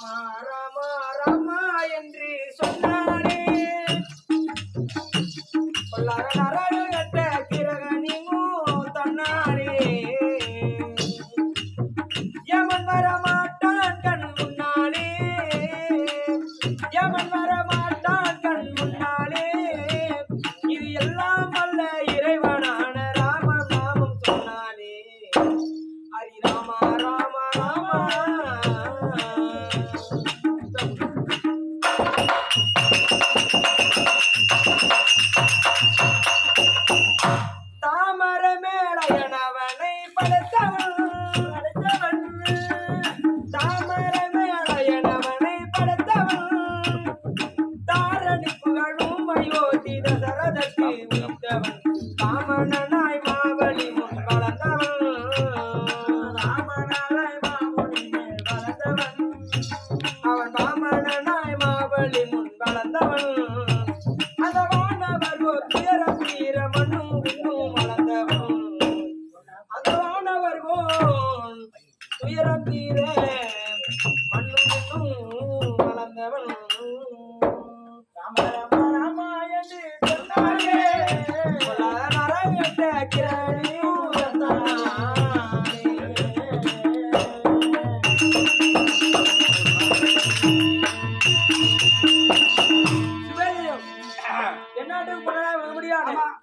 ராமா ராமா ராமா என்று சொன்னானே. கொல்லார நரகத்த கிரகணிமோ தன்னாரே யமன் வரமாட்டான் கண் முன்னாலே. யமன் வரமாட்டான் கண் முன்னாலே. இது எல்லாம் அல்ல இறைவனான ராம நாமம் சொன்னாலே ஹரி ராமா ராமா ராமா. தசரதற்கு மீட்டவன் மாவழி முன் வளர்ந்தவன் ராமனாய் மாவழி வளர்ந்தவன் அவன் ராமனாய் மாவழி முன் வளர்ந்தவன் அந்த வானவர் வீர வீர மண்ணும் விண்ணும் வளர்ந்தவன் தீர மண்ணும் விண்ணும் வளர்ந்தவன் ராம ராம 这儿呢吗